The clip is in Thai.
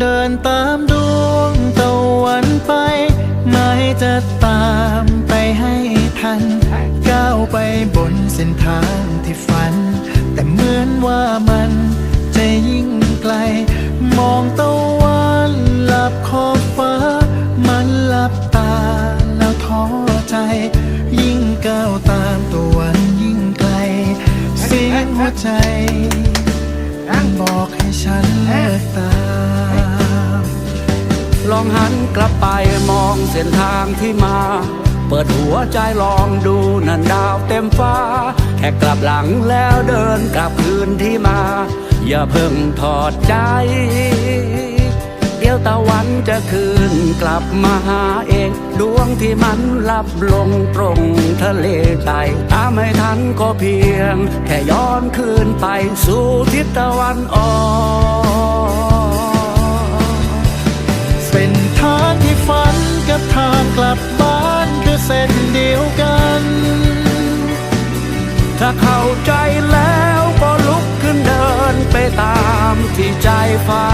เดินตามดวงตะวันไป ไม่จะตามไปให้ทัน ก้าวไปบนเส้นทางที่ฝัน แต่เหมือนว่ามันจะยิ่งไกล มองตะวันหลับขอบฟ้า มันหลับตาแล้วท้อใจ ยิ่งก้าวตามตะวันยิ่งไกล เสียงหัวใจบอกให้ฉันเลิกตา องหันกลับไปมองเส้นทางที่มา เปิดหัวใจลองดูนั่นดาวเต็มฟ้า แค่กลับหลังแล้วเดินกลับคืนที่มา อย่าเพิ่งถอดใจ เดี๋ยวตะวันจะคืนกลับมาหาเอง ดวงที่มันลับลงตรงทะเลใจตามไม่ทันก็เพียง แค่ย้อนคืนไปสู่ทิศตะวันออกือเส้นเดียวกัน ถ้าเข้าใจแล้วก็ลุกขึ้นเดินไปตามที่ใจฝั